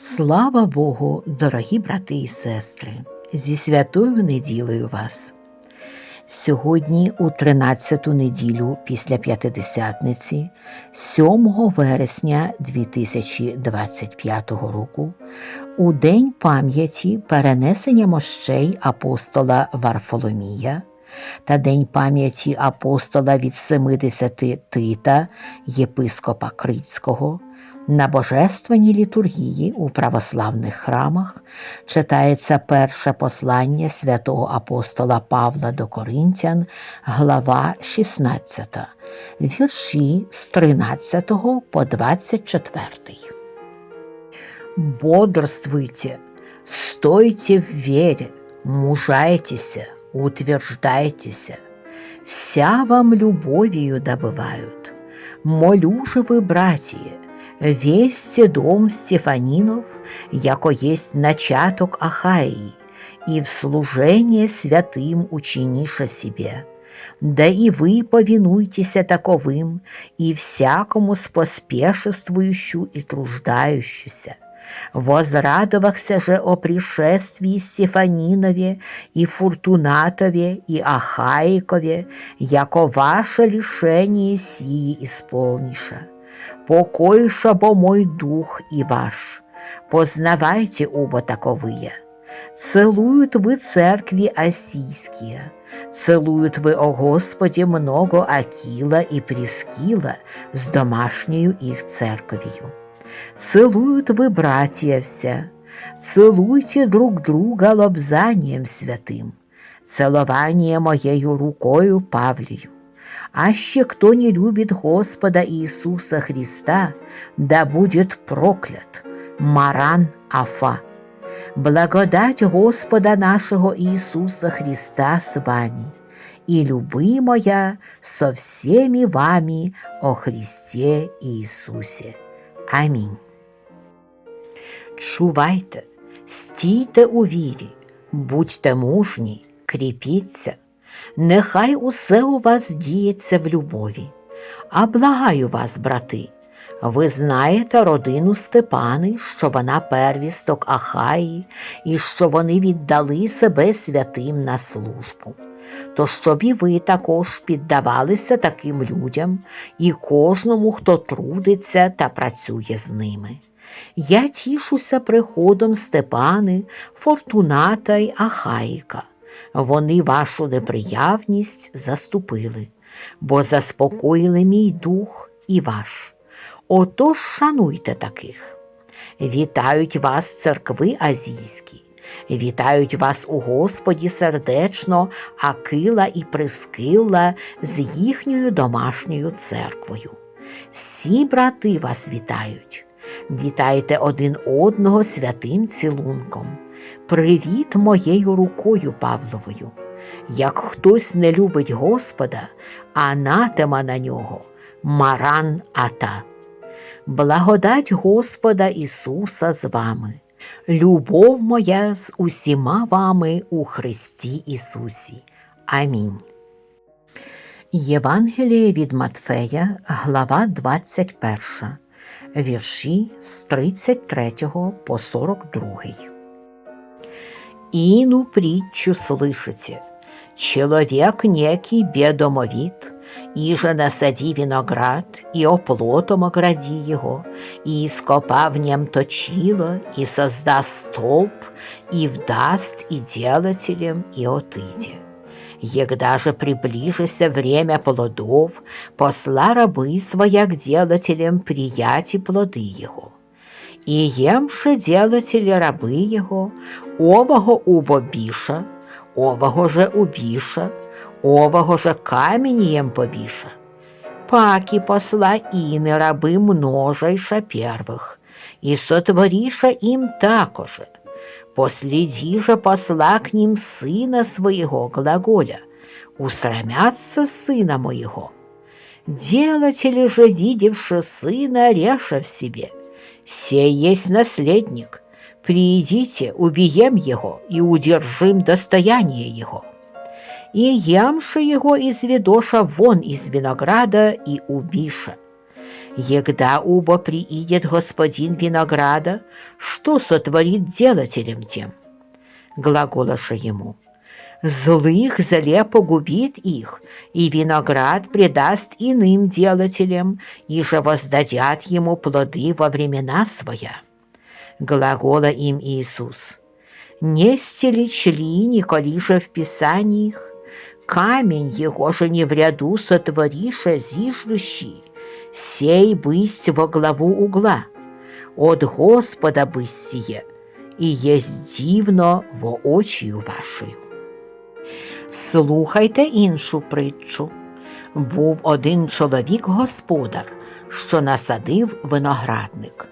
Слава Богу, дорогі брати і сестри, зі святою неділею вас. Сьогодні, у 13-ту неділю після П'ятидесятниці, 7 вересня 2025 року, у день пам'яті перенесення мощей апостола Варфоломія та День пам'яті апостола від 70 Тита, єпископа Крицького, на божественній літургії у православних храмах читається перше послання святого апостола Павла до Коринтян, глава 16, вірші з 13 по 24. Бодрствуйте, стойте в вере, мужайтеся, утверждайтеся. Вся вам любовью добывают. Молю же вы, братья, весь дом Стефанинов, яко есть начаток Ахаии, и в служение святым учиниша себе. Да и вы повинуйтеся таковым, и всякому споспешествующую и труждающуюся. Возрадовахся же о пришествии Стефанинове и Фуртунатове и Ахаикове, яко ваше лишение сии исполниша. Покоиша бо мой дух и ваш. Познавайте оба таковые. Целуют вы церкви осийские, целуют вы, о Господи, много Акила и Прескила с домашнею их церковью. Целуют вы, братья вся, целуйте друг друга лобзанием святым, целование моею рукою Павлию. Аще кто не любит Господа Иисуса Христа, да будет проклят. Маран Афа. Благодать Господа нашего Иисуса Христа с вами, и люби моя со всеми вами о Христе Иисусе. Амінь. Чувайте, стійте у вірі, будьте мужні, кріпіться, нехай усе у вас діється в любові. А благаю вас, брати, ви знаєте родину Степани, що вона первісток Ахаї, і що вони віддали себе святим на службу. То щоб і ви також піддавалися таким людям і кожному, хто трудиться та працює з ними. Я тішуся приходом Степани, Фортуната й Ахаїка. Вони вашу неприявність заступили, бо заспокоїли мій дух і ваш. Отож шануйте таких. Вітають вас церкви азійські, вітають вас у Господі сердечно Акила і Прискила з їхньою домашньою церквою. Всі брати вас вітають, вітайте один одного святим цілунком. Привіт моєю рукою Павловою. Як хтось не любить Господа, анатема на нього, маран ата. Благодать Господа Ісуса з вами, любов моя з усіма вами у Христі Ісусі. Амінь. Євангеліє від Матфея, глава 21, вірші з 33 по 42. Іну притчу слышите, человек некий бедомовит, Иже насади виноград, и оплотом огради его, и ископа в нем точило, и создаст столб, и вдаст и делателям, и отыде. Егда же приближися время плодов, посла рабы своя к делателям прияти плоды его. И емше делатели рабы его, ового убо биша, ового же убиша, ового же каменем побіша. Паки посла іни раби множайша первых, и сотвориша им такоже. Последи же посла к ним сына своего глаголя, устрамятся сына моего. Делатели же, видевши сына, реша в себе, сей есть наследник, приидите, убием его и удержим достояние его и ямши его из видоша вон из винограда и убиша. Егда убо приидет господин винограда, что сотворит делателем тем? Глаголоша ему. Злых зле погубит их, и виноград предаст иным делателям, и же воздадят ему плоды во времена своя. Глагола им Иисус. Не стелечли николи же в Писаниях, камень его же не в ряду сотвориша зиждущий, сей бысть во главу угла, от Господа бысть сие, і єсть дивно во очію вашою. Слухайте іншу притчу. Був один чоловік господар, що насадив виноградник.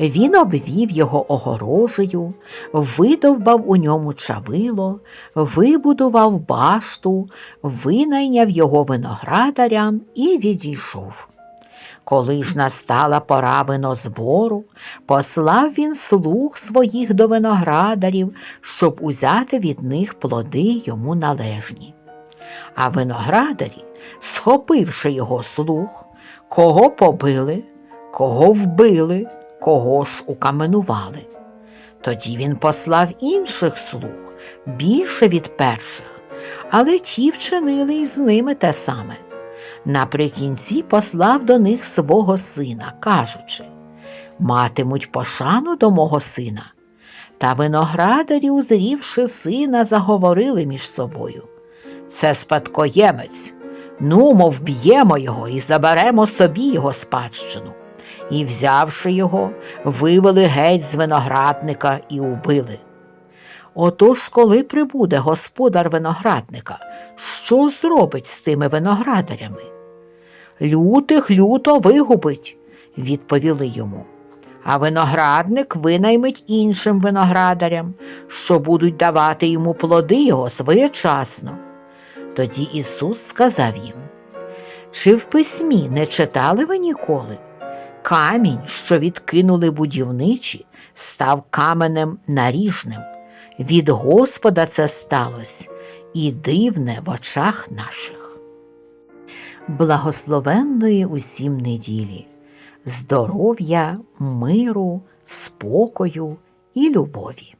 Він обвів його огорожею, видовбав у ньому чавило, вибудував башту, винайняв його виноградарям і відійшов. Коли ж настала пора винозбору, послав він слуг своїх до виноградарів, щоб узяти від них плоди йому належні. А виноградарі, схопивши його слуг, кого побили, кого вбили, кого ж укаменували. Тоді він послав інших слуг, більше від перших, але ті вчинили із ними те саме. Наприкінці послав до них свого сина, кажучи матимуть пошану до мого сина. Та виноградарі, узрівши сина, заговорили між собою. Це спадкоємець. Ну, мов б'ємо його і заберемо собі його спадщину. І, взявши його, вивели геть з виноградника і убили. Отож, коли прибуде господар виноградника, що зробить з тими виноградарями? Лютих люто вигубить, відповіли йому. А виноградник винаймить іншим виноградарям, що будуть давати йому плоди його своєчасно. Тоді Ісус сказав їм: Чи в письмі не читали ви ніколи? Камінь, що відкинули будівничі, став каменем наріжним. Від Господа це сталося і дивне в очах наших. Благословенної усім неділі, здоров'я, миру, спокою і любові.